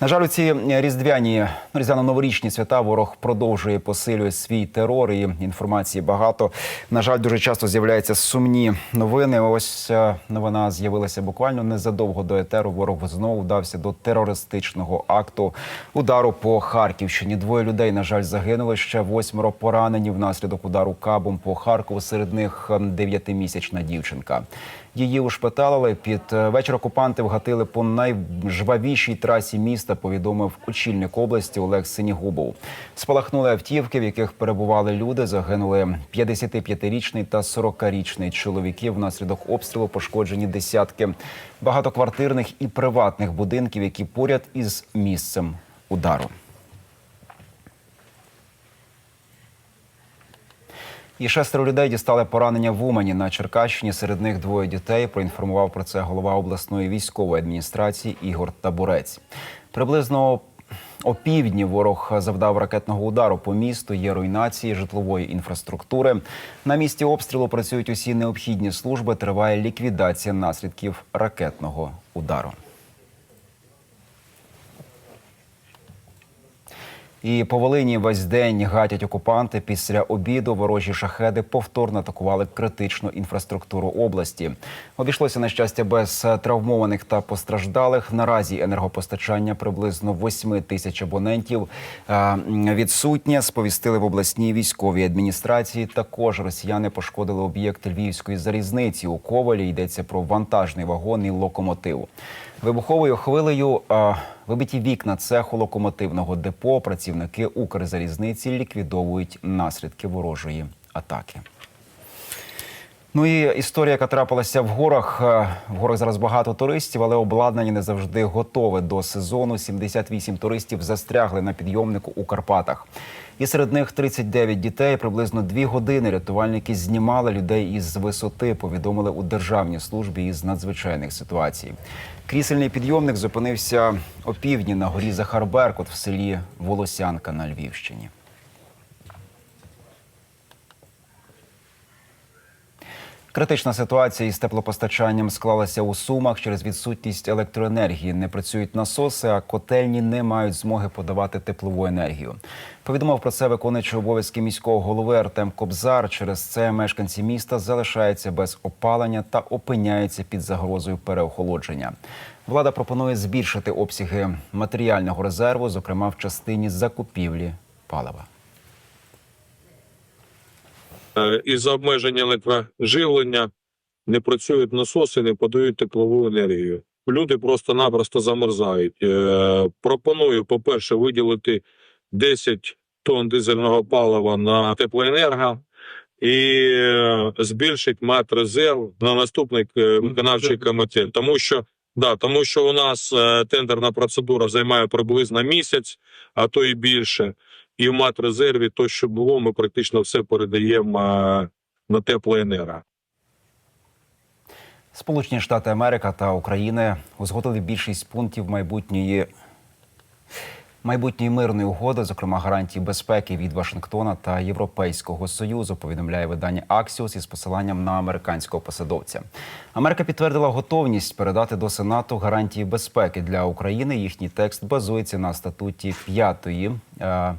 На жаль, у ці різдвяні різдвяно-новорічні свята ворог продовжує посилює свій терор. І інформації багато. На жаль, дуже часто з'являються сумні новини. Ось е, новина з'явилася буквально незадовго до етеру. Ворог знову вдався до терористичного акту удару по Харківщині. Двоє людей, на жаль, загинули. Ще восьмеро поранені внаслідок удару кабом по Харкову. Серед них ем, дев'ятимісячна дівчинка. Її ушпиталили під е, вечір. Окупанти вгатили по найжвавішій трасі міста. Повідомив очільник області Олег Синігубов. Спалахнули автівки, в яких перебували люди. Загинули 55-річний та 40-річний чоловіки. Внаслідок обстрілу пошкоджені десятки багатоквартирних і приватних будинків, які поряд із місцем удару. І шестеро людей дістали поранення в Умані на Черкащині. Серед них двоє дітей. Проінформував про це голова обласної військової адміністрації Ігор Табурець. Приблизно о півдні ворог завдав ракетного удару по місту. Є руйнації житлової інфраструктури. На місці обстрілу працюють усі необхідні служби. Триває ліквідація наслідків ракетного удару. І по Волині весь день гатять окупанти. Після обіду ворожі шахеди повторно атакували критичну інфраструктуру області. Обійшлося на щастя без травмованих та постраждалих. Наразі енергопостачання приблизно 8 тисяч абонентів е, відсутнє. Сповістили в обласній військовій адміністрації. Також росіяни пошкодили об'єкт львівської залізниці. У Ковалі йдеться про вантажний вагон і локомотив. Вибуховою хвилею а, вибиті вікна цеху локомотивного депо. Працівники Укрзалізниці ліквідовують наслідки ворожої атаки. Ну і історія, яка трапилася в горах. Е, В горах зараз багато туристів, але обладнання не завжди готове до сезону. 78 туристів застрягли на підйомнику у Карпатах. І серед них 39 дітей. Приблизно дві години рятувальники знімали людей із висоти. Повідомили у державній службі із надзвичайних ситуацій. Крісельний підйомник зупинився опівдні на горі Захарберкут в селі Волосянка на Львівщині. Критична ситуація із теплопостачанням склалася у Сумах через відсутність електроенергії. Не працюють насоси, а котельні не мають змоги подавати теплову енергію. Повідомив про це виконуючий обов'язки міського голови Артем Кобзар. Через це мешканці міста залишаються без опалення та опиняються під загрозою переохолодження. Влада пропонує збільшити обсяги матеріального резерву, зокрема в частині закупівлі палива. Е, із-за обмеження електроживлення не працюють насоси, не подають теплову енергію. Люди просто-напросто замерзають. Е, Пропоную, по-перше, виділити 10 тонн дизельного палива на теплоенерго і е, збільшити матрезерв на наступний виконавчий комітет. Тому що Да, тому що у нас тендерна процедура займає приблизно місяць, а то і більше. І в матрезерві то, що було, ми практично все передаємо е, на теплоенерго. Сполучені Штати Америка та України узгодили більшість пунктів майбутньої майбутньої мирної угоди, зокрема гарантії безпеки від Вашингтона та Європейського союзу. Повідомляє видання Axios із посиланням на американського посадовця. Америка підтвердила готовність передати до Сенату гарантії безпеки для України. Їхній текст базується на статуті п'ятої. е,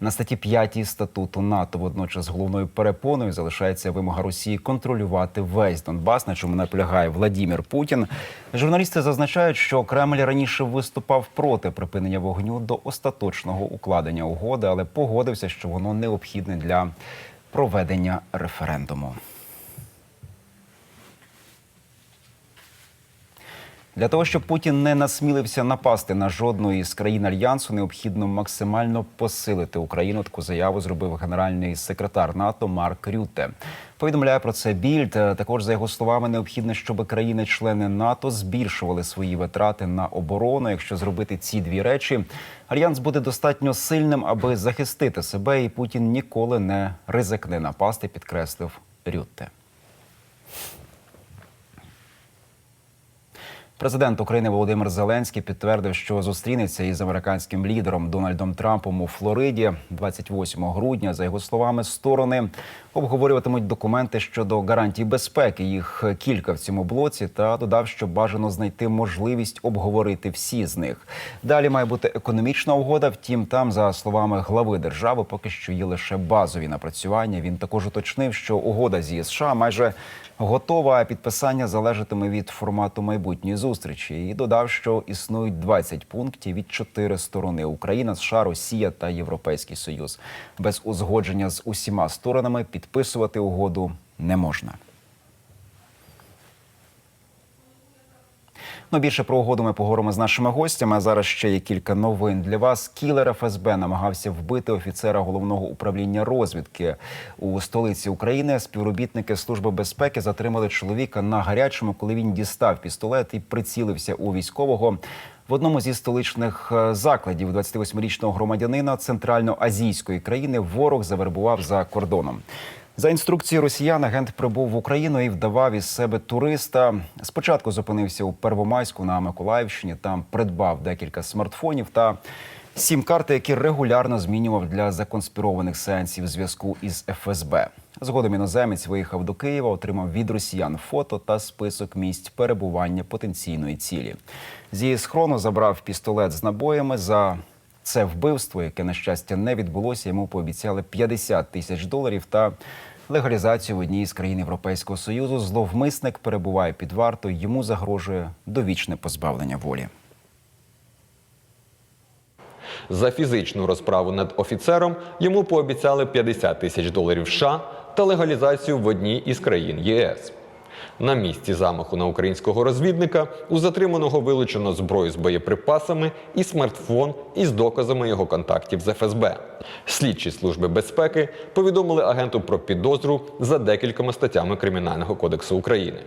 на статті 5 статуту НАТО водночас головною перепоною залишається вимога Росії контролювати весь Донбас, на чому наполягає Владімір Путін. Журналісти зазначають, що Кремль раніше виступав проти припинення вогню до остаточного укладення угоди, але погодився, що воно необхідне для проведення референдуму. Для того щоб Путін не насмілився напасти на жодну із країн альянсу, необхідно максимально посилити Україну. Таку заяву зробив генеральний секретар НАТО Марк Рюте. Повідомляє про це більд. Також за його словами, необхідно, щоб країни-члени НАТО збільшували свої витрати на оборону. Якщо зробити ці дві речі, альянс буде достатньо сильним, аби захистити себе, і Путін ніколи не ризикне напасти, підкреслив Рютте. Президент України Володимир Зеленський підтвердив, що зустрінеться із американським лідером Дональдом Трампом у Флориді 28 грудня. За його словами, сторони обговорюватимуть документи щодо гарантій безпеки. Їх кілька в цьому блоці. Та додав, що бажано знайти можливість обговорити всі з них. Далі має бути економічна угода. Втім, там, за словами глави держави, поки що є лише базові напрацювання. Він також уточнив, що угода зі США майже готова. а Підписання залежатиме від формату майбутньої зустрічі. І додав, що існують 20 пунктів від чотири сторони: Україна, США, Росія та Європейський Союз. Без узгодження з усіма сторонами підписувати угоду не можна. Ну, більше про угоду ми поговоримо з нашими гостями. А зараз ще є кілька новин для вас. Кілер ФСБ намагався вбити офіцера головного управління розвідки у столиці України. Співробітники служби безпеки затримали чоловіка на гарячому, коли він дістав пістолет і прицілився у військового. В одному зі столичних е, закладів 28-річного громадянина центральноазійської країни ворог завербував за кордоном. За інструкцією росіян агент прибув в Україну і вдавав із себе туриста. Спочатку зупинився у Первомайську на Миколаївщині. Там придбав декілька смартфонів та сім-карти, які регулярно змінював для законспірованих сеансів зв'язку із ФСБ. Згодом іноземець виїхав до Києва, отримав від росіян фото та список місць перебування потенційної цілі. Зі схрону забрав пістолет з набоями за це вбивство, яке на щастя не відбулося. Йому пообіцяли 50 тисяч доларів та легалізацію в одній з країн Європейського союзу. Зловмисник перебуває під вартою. Йому загрожує довічне позбавлення волі. За фізичну розправу над офіцером йому пообіцяли 50 тисяч доларів США та легалізацію в одній із країн ЄС. На місці замаху на українського розвідника у затриманого вилучено зброю з боєприпасами і смартфон із доказами його контактів з ФСБ. Слідчі служби безпеки повідомили агенту про підозру за декількома статтями Кримінального кодексу України.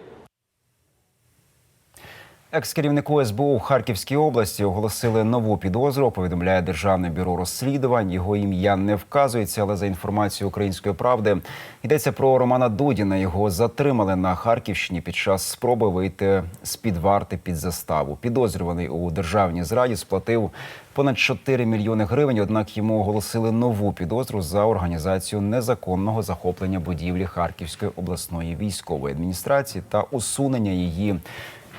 Екс-керівнику СБУ в Харківській області оголосили нову підозру. Повідомляє Державне бюро розслідувань. Його ім'я не вказується, але за інформацією української правди йдеться про Романа Дудіна. Його затримали на Харківщині під час спроби вийти з під варти під заставу. Підозрюваний у державній зраді сплатив понад 4 мільйони гривень. Однак йому оголосили нову підозру за організацію незаконного захоплення будівлі Харківської обласної військової адміністрації та усунення її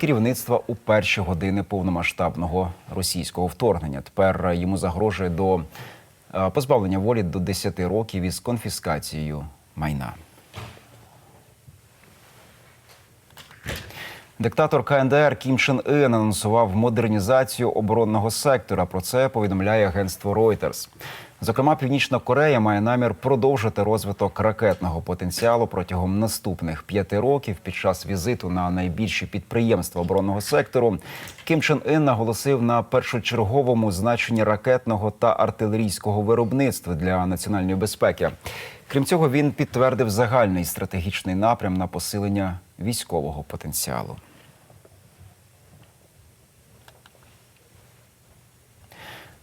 керівництва у перші години повномасштабного російського вторгнення. Тепер йому загрожує до е, позбавлення волі до 10 років із конфіскацією майна. Диктатор КНДР Кім Чен Ын анонсував модернізацію оборонного сектора. Про це повідомляє агентство Reuters. Зокрема, Північна Корея має намір продовжити розвиток ракетного потенціалу протягом наступних п'яти років. Під час візиту на найбільші підприємства оборонного сектору Кім Чен Ын наголосив на першочерговому значенні ракетного та артилерійського виробництва для національної безпеки. Крім цього, він підтвердив загальний стратегічний напрям на посилення військового потенціалу.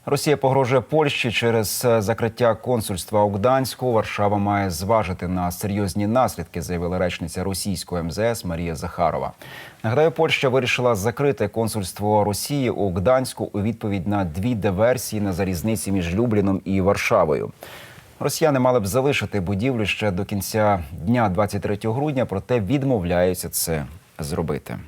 Росія погрожує Польщі через е, закриття консульства у Гданську. Варшава має зважити на серйозні наслідки, заявила речниця російського МЗС Марія Захарова. Нагадаю, Польща вирішила закрити консульство Росії у Гданську у відповідь на дві диверсії на залізниці між Любліном і Варшавою. Росіяни мали б залишити будівлю ще до кінця дня 23 грудня, проте відмовляються це зробити.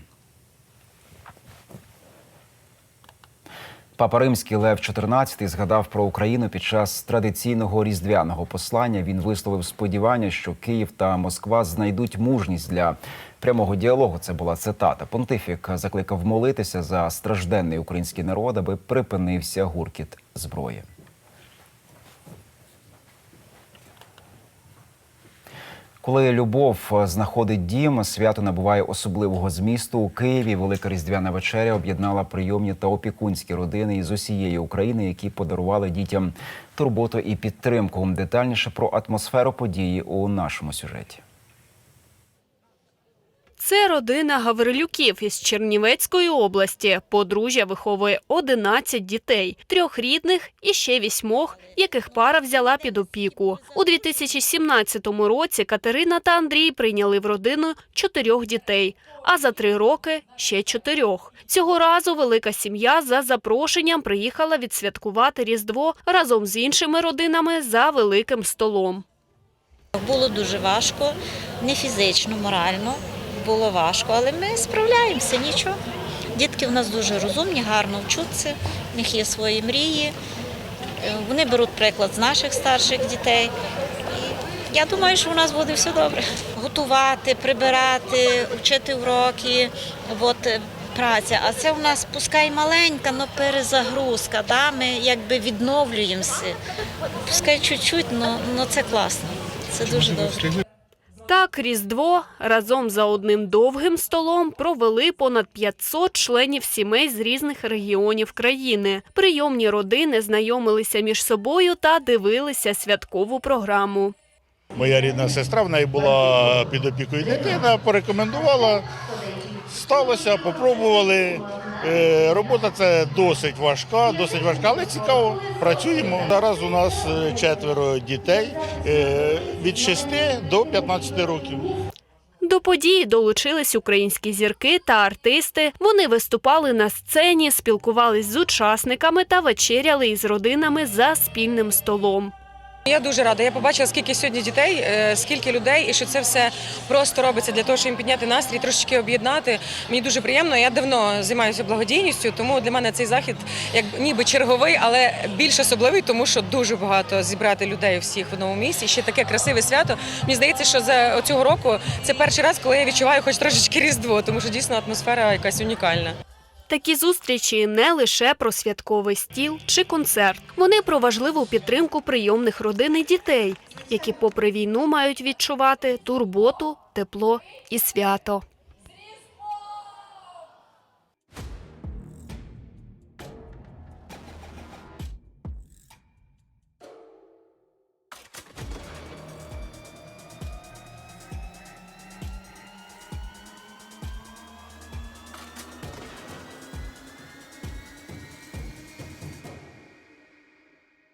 Папа Римський Лев XIV згадав про Україну під час традиційного різдвяного послання. Він висловив сподівання, що Київ та Москва знайдуть мужність для прямого діалогу. Це була цитата. Понтифік закликав молитися за стражденний український народ, аби припинився гуркіт зброї. Коли любов знаходить дім, свято набуває особливого змісту у Києві. Велика різдвяна вечеря об'єднала прийомні та опікунські родини із усієї України, які подарували дітям турботу і підтримку. Детальніше про атмосферу події у нашому сюжеті. Це родина Гаврилюків із Чернівецької області. Подружжя виховує 11 дітей, трьох рідних і ще вісьмох, яких пара взяла під опіку. У 2017 році Катерина та Андрій прийняли в родину чотирьох дітей, а за три роки ще чотирьох. Цього разу велика сім'я за запрошенням приїхала відсвяткувати Різдво разом з іншими родинами за великим столом. Було дуже важко, не фізично, морально. Було важко, але ми справляємося, нічого. Дітки в нас дуже розумні, гарно вчуться, в них є свої мрії. Е, Вони беруть приклад з наших старших дітей. І я думаю, що у нас буде все добре. Готувати, прибирати, вчити уроки, от, е, праця. А це у нас пускай маленька, але перезагрузка. Да? Ми якби відновлюємося. Пускай чуть-чуть, але це класно. Це дуже добре. Так, Різдво разом за одним довгим столом провели понад 500 членів сімей з різних регіонів країни. Прийомні родини знайомилися між собою та дивилися святкову програму. Моя рідна сестра, в неї була під опікою дитина, порекомендувала, сталося, попробували. Е, Робота це досить важка, досить важка, але цікаво. Працюємо. Зараз у нас е, четверо дітей е, від 6 до 15 років. До події долучились українські зірки та артисти. Вони виступали на сцені, спілкувались з учасниками та вечеряли із родинами за спільним столом. Я дуже рада. Я побачила, скільки сьогодні дітей, е, скільки людей, і що це все просто робиться для того, щоб їм підняти настрій, трошечки об'єднати. Мені дуже приємно. Я давно займаюся благодійністю, тому для мене цей захід як ніби черговий, але більш особливий, тому що дуже багато зібрати людей всіх в одному місці. Ще таке красиве свято. Мені здається, що за цього року це перший раз, коли я відчуваю хоч трошечки різдво, тому що дійсно атмосфера якась унікальна. Такі зустрічі не лише про святковий стіл чи концерт. Вони про важливу підтримку прийомних родин і дітей, які, попри війну, мають відчувати турботу, тепло і свято.